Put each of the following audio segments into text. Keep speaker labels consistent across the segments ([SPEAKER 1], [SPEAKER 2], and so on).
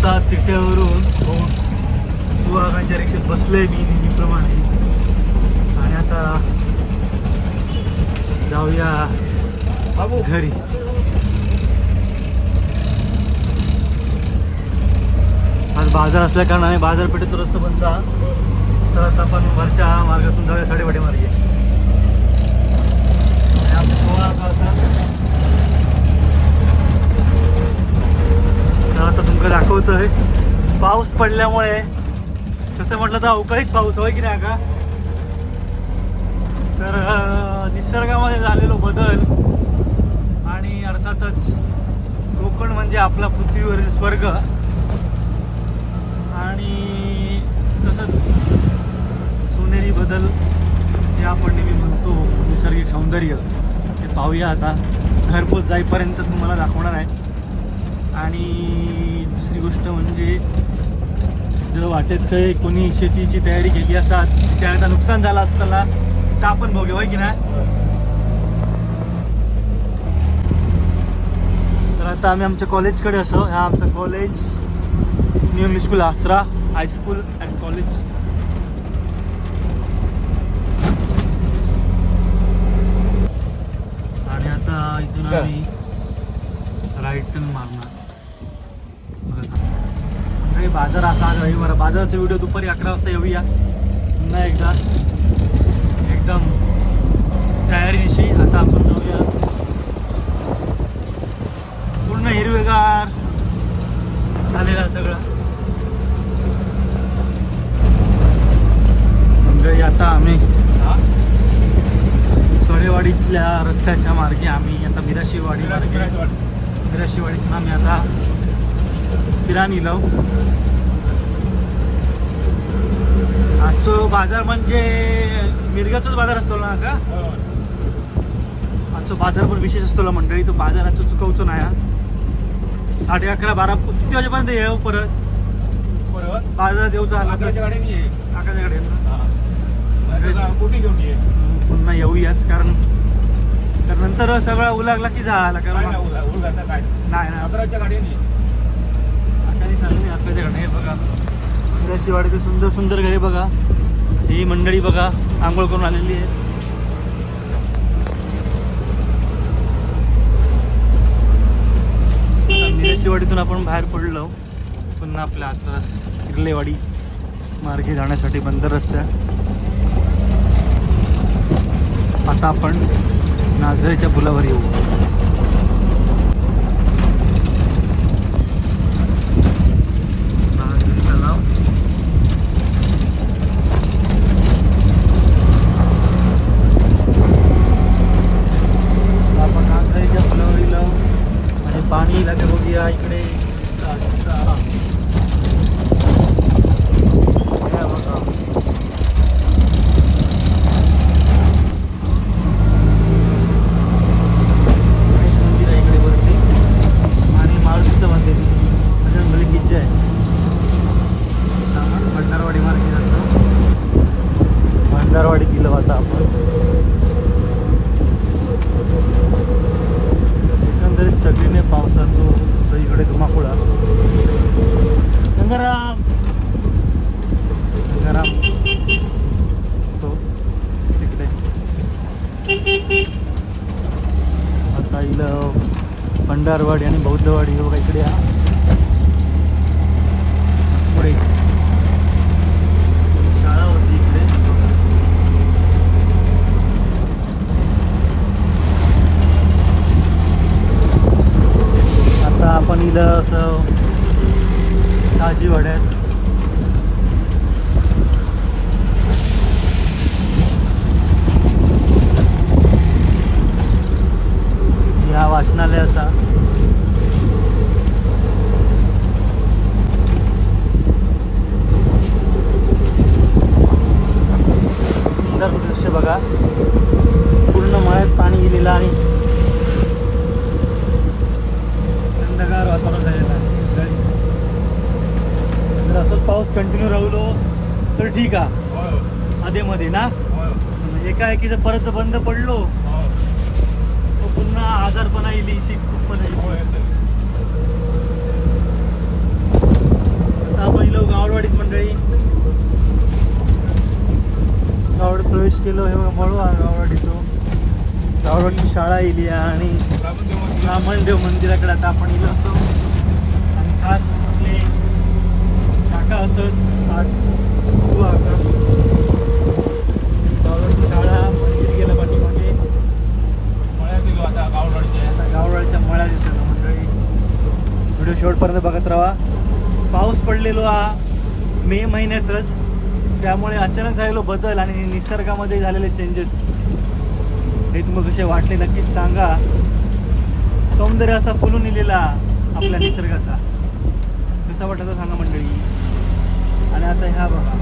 [SPEAKER 1] आता तिट्यावरून सुहागांच्या रिक्षेत बसलोय मी नेहमीप्रमाणे. आणि आता जाऊया घरी. आज बाजार असल्या कारणाने बाजारपेठेत रस्ता बंद हा. तर आता आपण वरच्या मार्गातून जाऊया साडेवाडी मार्गे आणि सुहाग असा तर आता तुमका दाखवतोय. पाऊस पडल्यामुळे तसं म्हटलं तर अवकाळीत पाऊस होय की नाही का तर निसर्गामध्ये झालेलो बदल आणि अर्थातच कोकण म्हणजे आपला पृथ्वीवरील स्वर्ग. आणि तसंच सोनेरी बदल जे आपण नेहमी म्हणतो नैसर्गिक सौंदर्य ते पाहूया आता. घरपोच जाईपर्यंत तुम्हाला दाखवणार आहे. आणि म्हणजे जर वाटेत काही कोणी शेतीची तयारी केली असतात त्यावेळेला नुकसान झालं असताना तर आपण भोगे होय की नाही? तर आता आम्ही आमच्या कॉलेजकडे असो. हा आमचं college new English school Asara high school and college आणि आता इथून
[SPEAKER 2] का?
[SPEAKER 1] आम्ही राईट टर्न मारणार बघा. मंडळी बाजार असा आज रविवार बाजाराचा व्हिडिओ दुपारी अकरा वाजता येऊया. पुन्हा एकदा. एकदम तयारीनिशी आता आपण जाऊया. पूर्ण हिरवेगार झालेला सगळं. मंडळी आता आम्ही सोडेवाडीतल्या रस्त्याच्या मार्गे आम्ही आता मिराशीवाडी. मार्गे मिराशीवाडीतून आम्ही आता फिराणी लावू आजचो बाजार म्हणजे मिरगाचाच बाजार असतो ना का? आजचो बाजार पण विशेष असतो ना मंडळी तो बाजार आजचो चुकवचो नाही हा. साडे अकरा बारा किती वाजेपर्यंत येऊ परत? बाजार येऊ झाला अकराच्याकडे. पुन्हा येऊयाच कारण तर नंतर सगळं उलागला की झाला कारण नाही नाही आकाशी चालली आकाशाकडे हे बघा. मिराशीवाडीचे सुंदर सुंदर घरे बघा. ही मंडळी बघा आंघोळ करून आलेली आहे. आता आपण बाहेर पडलो. पुन्हा आपल्या आता किर्लेवाडी मार्गे जाण्यासाठी बंद रस्त्या. आता आपण नाझरेच्या पुलावर येऊ नाझरी तलाव आपण नाझरेच्या पुलावर येलो आणि पाणी लागे बघूया इकडे दिसता दिसता हे बघा गणेश मंदिर आहे इकडे वरती आणि मारुतीचं मंदिर बजरंगबली की जय आपण भंडारवाडी मार्गे जातो भंडारवाडी गेलो आता आपण एकंदरीत सगळीने पावसातो सगळीकडे धुमाकुळा गंगाराम गंगाराम तो तिकडे आता इलं भंडारवाडी आणि बौद्धवाडी हे बघा इकडे हा पुढे शाळा होती इकडे आता आपण इथं असं काजीवाड्यात ह्या वाचनालय असा पाऊस कंटिन्यू राहिलो तर ठीक आहे. मध्ये मध्ये ना? एकाएकी जर परत बंद पडलो. तो पुन्हा आजारपणा येईल पण आता आपण इलो गावडवाडीत मंडळी. गावड प्रवेश केलो हे बघा गावडवाडीचो. गावडवाडीची शाळा येईल आणि रामणदेव मंदिराकडे आता आपण इलो असो आणि खास काका असत आज सुहाका गाववाडीची शाळा मंदिर गेलं पाठीमागे. आता गाववाडीच्या मळ्यात येतो मंडळी. व्हिडिओ शेवटपर्यंत बघत राहा. पाऊस पडलेलो हा मे महिन्यातच. त्यामुळे अचानक झालेलो बदल आणि निसर्गामध्ये झालेले चेंजेस हे तुम्ही कसे वाटले नक्कीच सांगा. सौंदर्य असा फुलून इलेला आपल्या निसर्गाचा. कसा वाटत सांगा मंडळी? आणि आता ह्या बघा.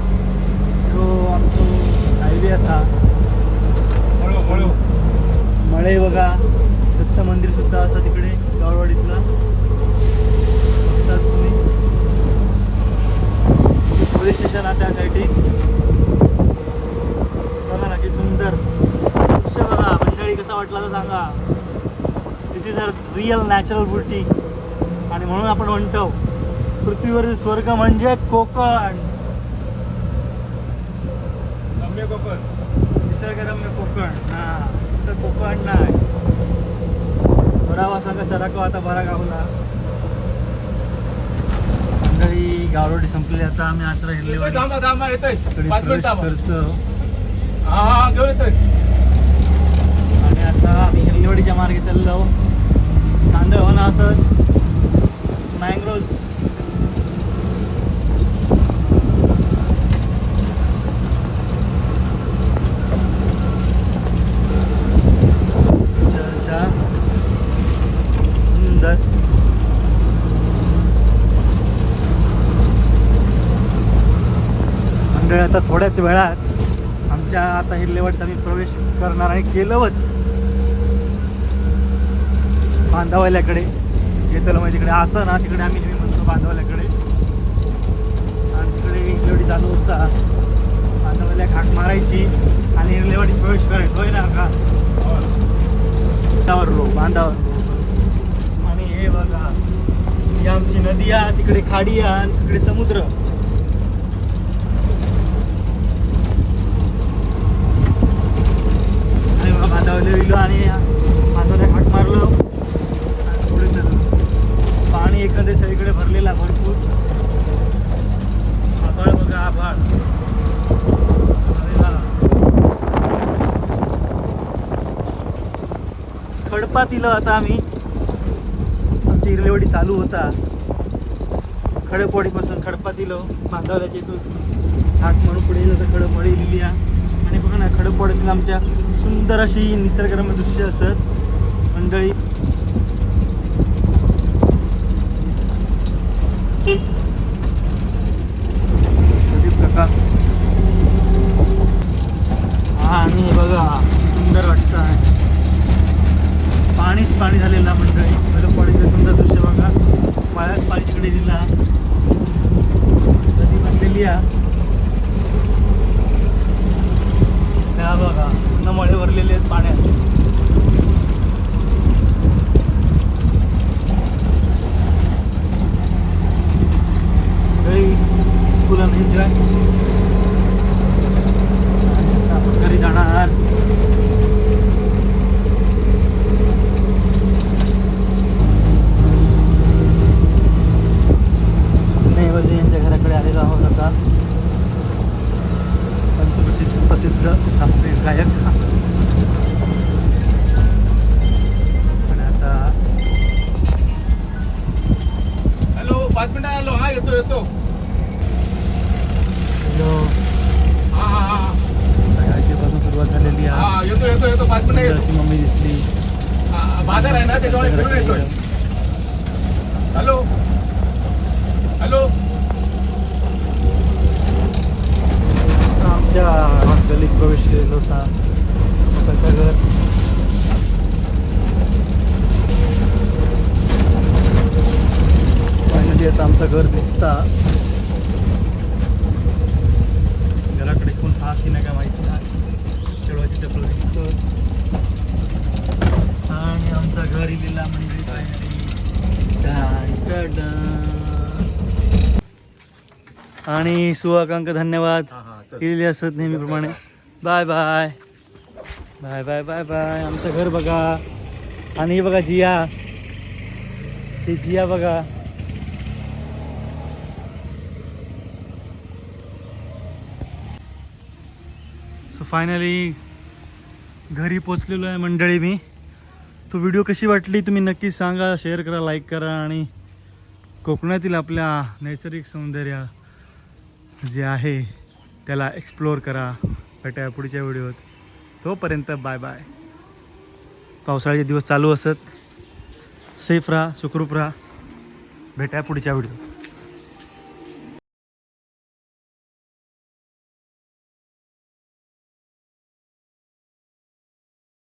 [SPEAKER 1] जो आमचो हायवे असा. मळे बघा. दत्त मंदिर सुद्धा असं तिकडे गाववाडीतला. बघताच तुम्ही. पोलीस स्टेशन आहे त्या साईडी बघा ना की सुंदर. दृश्य बघा. मंडळी कसा वाटला तर सांगा. This is a real natural beauty आणि म्हणून आपण म्हणतो पृथ्वीवरील स्वर्ग म्हणजे कोकण. निसर्गरम्य कोकण. हा असं कोकण नाही. बरावा सांगा चराको आता बरा गावला मंडळी गावरोडी संपली. आता आम्ही आचरा प्रवेश करतो. आणि आता आम्ही हिरलेवाडीच्या मार्गे चाललो. कांदळवन असत मँग्रोव्ह चर्चा सुंदर मंडळी आता थोड्याच वेळात आमच्या आता हिरलेवाडीत आम्ही प्रवेश करणार आणि केलंच बांधवाल्याकडे. येतलं म्हणजे तिकडे असं ना तिकडे आम्ही नेहमी म्हणतो बांधवाल्याकडे. आणि तिकडे हिरलेवाडी चालू होता. बांधवाल्या खाक मारायची आणि हिरलेवाडीत प्रवेश करायचो. होय ना का? बांधावर रो बांधावर आणि हे बघा ही आमची नदी आहे तिकडे खाडी आहे आणि तिकडे समुद्र आणि बघा बांधावले गेलो आणि बांधावले हाक मारलो. आणि पुढे पाणी एखादे सगळीकडे भरलेला भरपूर. आभाळ बघा आभाळ. अरे वा. खडपात आता आम्ही. आमची हिरलेवाडी चालू होता. खडपवाडीपासून खडपात दिलो हो, बांधावल्याच्या इथून. हाक म्हणून पुढे तर खडपवाडी लिहिली आहे आणि बघा ना खडपवाडीतील आमच्या सुंदर अशी निसर्गरम्य दृश्य असत. मंडळी. प्रकार हा आणि बघा सुंदर वाटतं आहे. पाणीच पाणी झालेलं मंडळी. मंडळी पाणीचं सुंदर दृश्य बघा. मळ्यात पाणी तिकडे दिला नदी बनलेली आहे. हा बघा पूर्ण मळे भरलेले आहेत पाण्यात. फुल एन्जॉय आपण
[SPEAKER 2] येतो येतो. हा हा हा.
[SPEAKER 1] गायकीपासून सुरुवात झालेली आहे.
[SPEAKER 2] हा येतो येतो येतो. पाच मिनिटं येतो.
[SPEAKER 1] मम्मी दिसली.
[SPEAKER 2] हा, बाजार आहे ना त्याच्यामुळे फिरून येतोय हॅलो. हॅलो.
[SPEAKER 1] आमच्या गलीत प्रवेश केलेलो सा त्याचं घर फायनली आता आमचं दिसता घराकडे कोण हा की नाही काय माहिती नाही. चळवाची चपल दिसतो आणि आमचं घर इलेला म्हणजे फायनली आणि सुहाकांक धन्यवाद. केलेले असत नेहमीप्रमाणे. Bye bye. Bye bye bye bye. आमचं घर बघा. आणि ही बघा जिया. ती जिया बघा. फायनली घरी पोचलेलो आहे मंडळी मी. तो व्हिडिओ कशी वाटली तुम्ही नक्की सांगा शेअर करा लाईक करा आणि कोकणातील आपल्या नैसर्गिक सौंदर्य जे आहे त्याला एक्सप्लोअर करा भेटाया पुढच्या व्हिडिओत तोपर्यंत बाय बाय पावसाळ्याचे दिवस चालू असत. सेफ राहा सुखरूप राहा. भेटाया पुढच्या व्हिडिओत